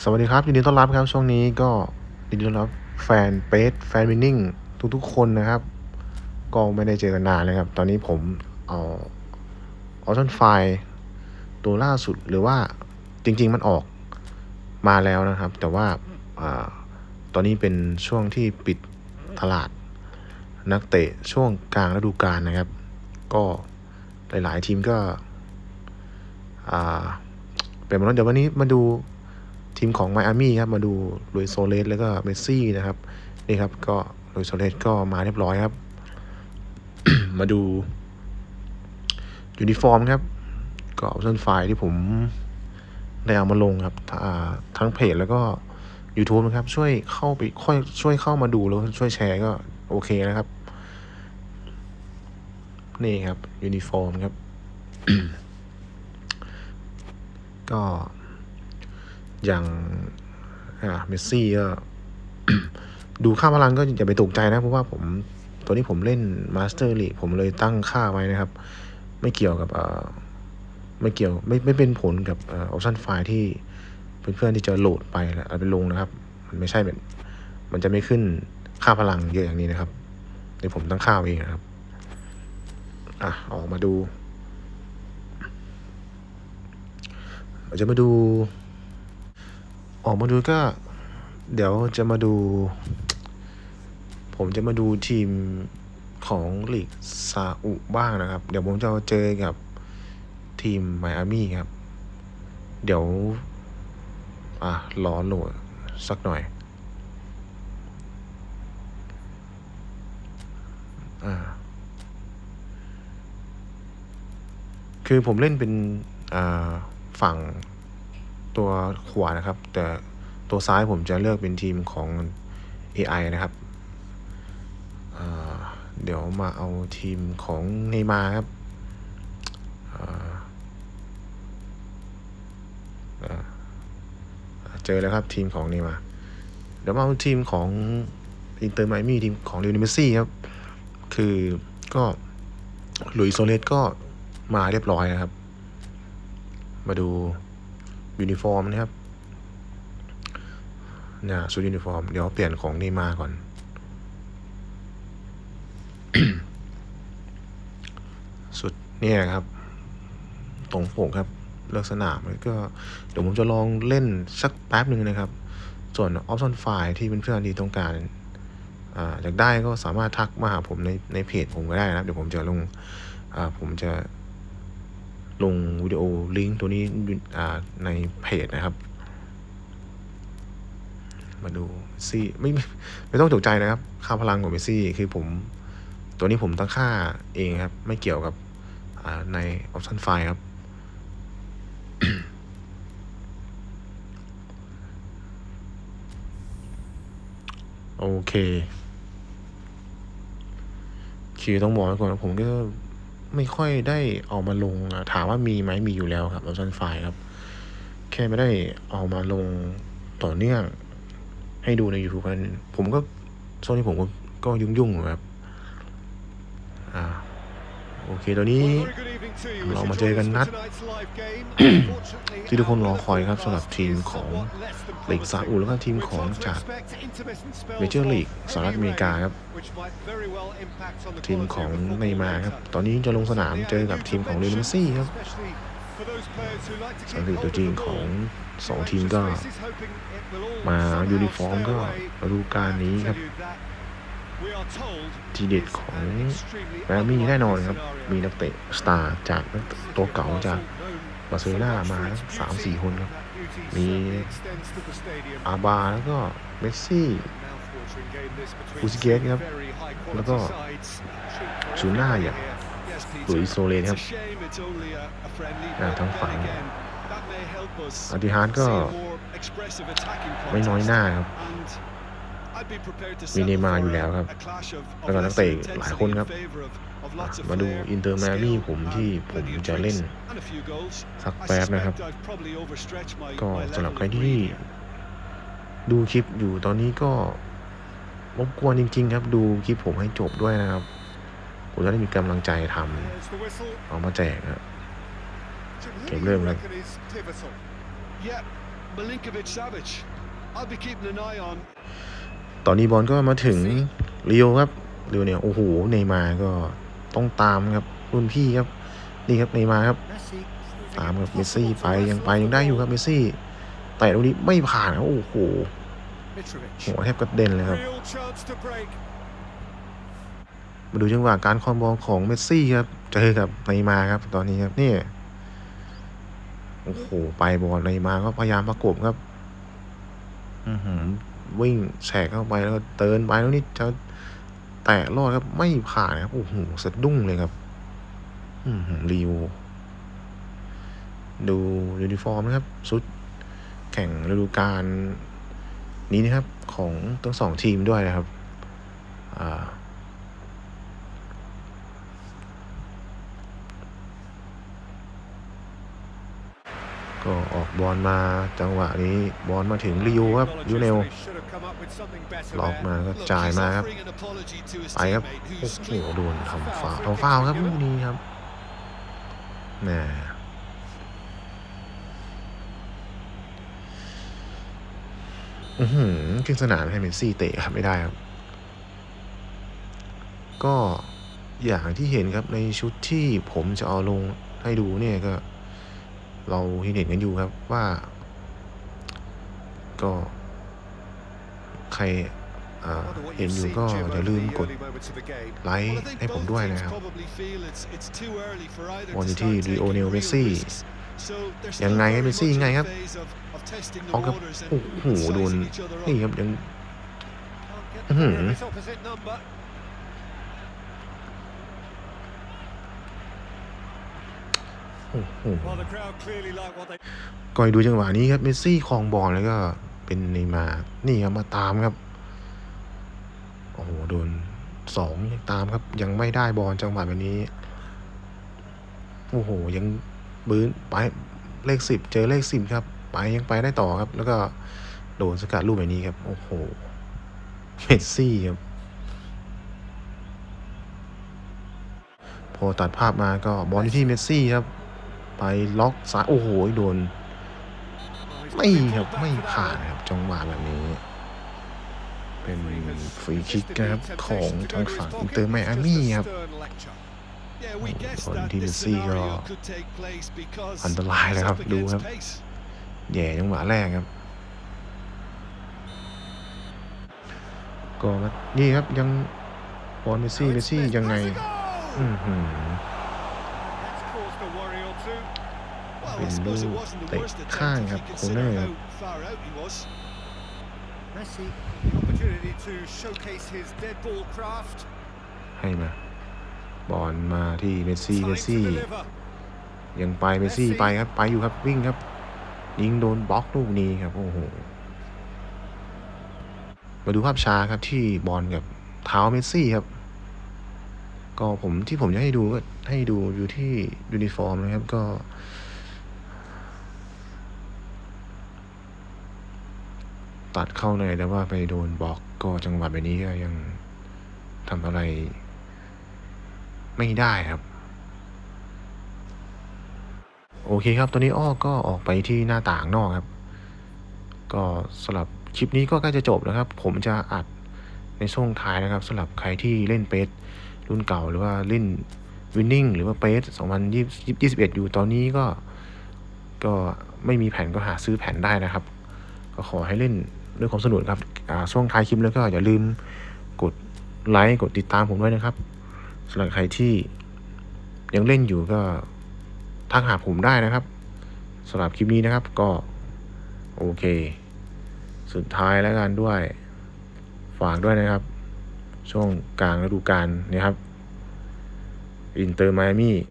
สวัสดีครับยินดีต้อนรับครับช่วงนี้ก็ยินดีต้อนรับแฟนเปสแฟนวินนิ่งทุกๆคนนะครับ ก็ไม่ได้เจอกันนานเลยครับ ตอนนี้ผมเอาออชันไฟตัวล่าสุดหรือว่าจริง ๆ มันออกมาแล้วนะครับ แต่ว่าอาตอนนี้เป็นช่วงที่ปิดตลาดนักเตะช่วงกลางฤดูกาลนะครับ ก็หลาย ๆ ทีมก็อ่าเป็นมาแล้วเดี๋ยววันนี้มาดู ทีมของไมอามี่ครับมาดูลุยโซเลสแล้วก็เมสซี่นะครับนี่ครับก็ลุยโซเลสก็มาเรียบร้อยครับ มาดูยูนิฟอร์มครับก็ออปชั่นไฟล์ที่ผมได้เอามาลงครับทั้งเพจแล้วก็ YouTube นะครับ ช่วยเข้าไปค่อยช่วยเข้ามาดูแล้วช่วยแชร์ก็โอเคนะครับ นี่ครับ ยูนิฟอร์มครับ ก็ อย่างอ่าเมสซี่ก็ดูค่าพลังก็อย่าไปตกใจนะ เพราะว่าผมตัวนี้ผมเล่นมาสเตอร์ลีผมเลยตั้งค่าไว้นะครับ ไม่เกี่ยวกับเอ่อไม่เกี่ยวไม่ไม่เป็นผลกับออปชั่นไฟล์ที่เพื่อนๆที่จะโหลดไปแล้วเอาไปลงนะครับ มันไม่ใช่เป็นมันจะไม่ขึ้นค่าพลังเยอะอย่างนี้นะครับเดี๋ยวผมตั้งค่าไว้เองนะครับ อะออกมาดูเราจะมาดู ออกมาดูก็ เดี๋ยวจะมาดู ผมจะมาดูทีมของลีกซาอุบ้างนะครับ เดี๋ยวผมจะเจอกับทีมไมอามี่ครับ เดี๋ยว อะรอโหลดสักหน่อย อ่า คือผมเล่นเป็น อ่า ฝั่ง ตัวขวานะครับ แต่ตัวซ้ายผมจะเลือกเป็นทีมของ AI นะครับเดี๋ยวมาเอาทีมของเนมาครับเจอแล้วครับทีมของเนมาเดี๋ยวมาเอาทีมของอินเตอร์ไมมี่ทีมของเรอัลเมซี่ครับ คือก็หลุยโซเลสก็มาเรียบร้อยนะครับ มาดู ยูนิฟอร์มนะครับเนี่ยชุดยูนิฟอร์ม เดี๋ยวเปลี่ยนของนย์มาก่อน สุดเนี่ยครับ ตรงปกครับ เลือกสนามแล้วก็ เดี๋ยวผมจะลองเล่นสักแป๊บหนึ่งนะครับ ส่วนออปชันไฟล์ที่เพื่อนๆต้องการอ่าอยากได้ก็สามารถทักมาหาผมในในเพจผมก็ได้นะครับ เดี๋ยวผมจะลงอ่าผมจะ วิดีโอลิงก์ตัวนี้ในเพจนะครับ มาดูซี่ไม่ไม่ต้องตกใจนะครับ ค่าพลังของเมซี่คือผม ตัวนี้ผมตั้งค่าเองครับ ไม่เกี่ยวกับในออปชันไฟล์ครับโอเคคือต้องบอกไว้ก่อนผมก็ ไม่ค่อยได้เอามาลง ถามว่ามีไหมมีอยู่แล้วครับเอปชันไฟล์ครับ แค่ไม่ได้เอามาลงต่อเนื่อง ให้ดูใน YouTube กันผมก็ช่วงนี้ผมก็ก็ยุ่งๆครับ อ่า อเคตอนนี้เรามาเจอกันนัด ที่ทุกคนรอคอยครับสำหรับทีมของลีกซาอุแล้วก็ทีมของจากเมเจอร์ลีกสหรัฐอเมริกาครับ ทีมของเนย์มาครับ ตอนนี้จะลงสนามเจอกับทีมของเรอัลเมสซี่ครับสถิติตัวจริงของสองทีมก็ มายูนิฟอร์มก็ฤดูกาลนี้ครับ ทีเด็ดของแมอามี่แน่นอนครับ มีนักเตะสตาร์จากนักเตะตัวเก่าจากบาร์เซโลนามาสามสี่คนครับ มีอาบาแล้วก็เมสซี่อุสเกตครับ แล้วก็ชูน่าอย่างหลุยส์โซเลสครับอ่าทางฝั่งอาติฮาร์ดก็ไม่น้อยหน้าครับ มีเนมาร์อยู่แล้วครับ แล้วก็นักเตะหลายคนครับ มาดูอินเตอร์แมมี่ผมที่ผมจะเล่น สักแป๊บนะครับ ก็สำหรับใครที่ดูคลิปอยู่ตอนนี้ก็รบกวนจริง ๆ ครับดูคลิปผมให้จบด้วยนะครับผมจะได้มีกำลังใจทำเอามาแจกครับเกมเริ่มแล้ว Milinkovic Savic. I'll be keeping an eye on. ตอนนี้บอลก็มาถึงเรียวครับเรียวเนี่ยโอ้โหเนย์มาร์ก็ต้องตามครับรุ่นพี่ครับนี่ครับเนย์มาร์ครับ ตามครับเมสซี่ไปยังไปยังได้อยู่ครับเมสซี่แต่ตรงนี้ไม่ผ่านครับโอ้โห Mitrovic. หัวแทบกระเด็นเลยครับ Real chance to break. มาดูจังหวะการคอมบอลของเมสซี่ครับเจอกับเนย์มาร์ครับ ตอนนี้ครับนี่โอ้โหไปบอลเนย์มาร์ก็พยายามประกบครับ อือหือ วิ่งแฉกเข้าไปแล้วก็เตินไปแล้วนี่จะแตะรอดครับ ไม่ผ่านครับโอ้โหสะดุ้งเลยครับอืมรีวดูยูนิฟอร์มนะครับชุดแข่งฤดูกาลนี้นะครับ ของทั้งสองทีมด้วยนะครับ อ่า ก็ออกบอลมาจังหวะนี้บอลมาถึงลิโอครับยูเนลล็อกมาก็จ่ายมาครับไปครับโอ้โหโดนทำฟาวทำฟาวครับลูกนี้ครับแหมอือหือขึ้นสนามให้เมสซี่เตะครับไม่ได้ครับ ก็อย่างที่เห็นครับในชุดที่ผมจะเอาลงให้ดูเนี่ยก็ เราเห็นกันอยู่ครับว่า ก็ ใครเห็นอยู่ก็อย่าลืมกดไลค์ให้ผมด้วยนะครับวันที่ดีโอเนลเมซี่ยังไงเมซี่ยังไงครับออกครับโอ้โหโดนนี่ครับยังอืม ก็ให้ดูจังหวะนี้ครับเมสซี่ครองบอลแล้วก็เป็นเนมานี่ครับมาตามครับ โอ้โหโดนสองยังตามครับ ยังไม่ได้บอลจังหวะแบบนี้ โอ้โห ยังบืนไปเลขสิบเจอเลขสิบครับ ไปยังไปได้ต่อครับ แล้วก็โดนสกัดลูกแบบนี้ครับ โอ้โหเมสซี่ครับพอตัดภาพมาก็บอลที่เมสซี่ครับ ไปล็อกซ้ายโอ้โหโดน ไม่ครับไม่ผ่านครับจังหวะแบบนี้ เป็นฟรีคิกครับของทางฝั่งอินเตอร์ไมอามี่ครับคนที่เมสซี่ก็อันตรายเลยครับดูครับแย่จังหวะแรกครับก็มานี่ครับยังบอลเมสซี่เมสซี่ยังไง อือหือ เป็นลูกเตะข้างครับโคเนอร์ครับให้มาบอลมาที่เมสซี่เมสซี่ยังไปเมสซี่ไปครับไปอยู่ครับวิ่งครับ ยิงโดนบล็อกลูกนี้ครับโอ้โหมาดูภาพช้าครับที่บอลกับเท้าเมสซี่ครับ ก็ผมที่ผมจะให้ดูก็ให้ดูอยู่ที่ยูนิฟอร์มนะครับ ก็ ตัดเข้าในแต่ว่าไปโดนบล็อกก็จังหวะแบบนี้ก็ยังทำอะไร ไม่ได้ครับ โอเคครับตอนนี้อ้อก็ออกไปที่หน้าต่างนอกครับ ก็สำหรับคลิปนี้ก็ใกล้จะจบแล้วครับ ผมจะอัดในช่วงท้ายนะครับสำหรับใครที่เล่นเปสรุ่นเก่าหรือว่าเล่นวินนิ่งหรือว่าเปส2021 อยู่ตอนนี้ก็ก็ไม่มีแผ่นก็หาซื้อแผ่นได้นะครับ ก็ขอให้เล่น ด้วยความสนุกครับช่วงท้ายคลิปแล้วก็อย่าลืมกดไลค์กดติดตามผมด้วยนะครับสำหรับใครที่ยังเล่นอยู่ก็ทักหาผมได้นะครับสำหรับคลิปนี้นะครับก็โอเค สุดท้ายแล้วกันด้วย ฝากด้วยนะครับ ช่วงกลางฤดูกาลนะครับ อินเตอร์ไมอามี่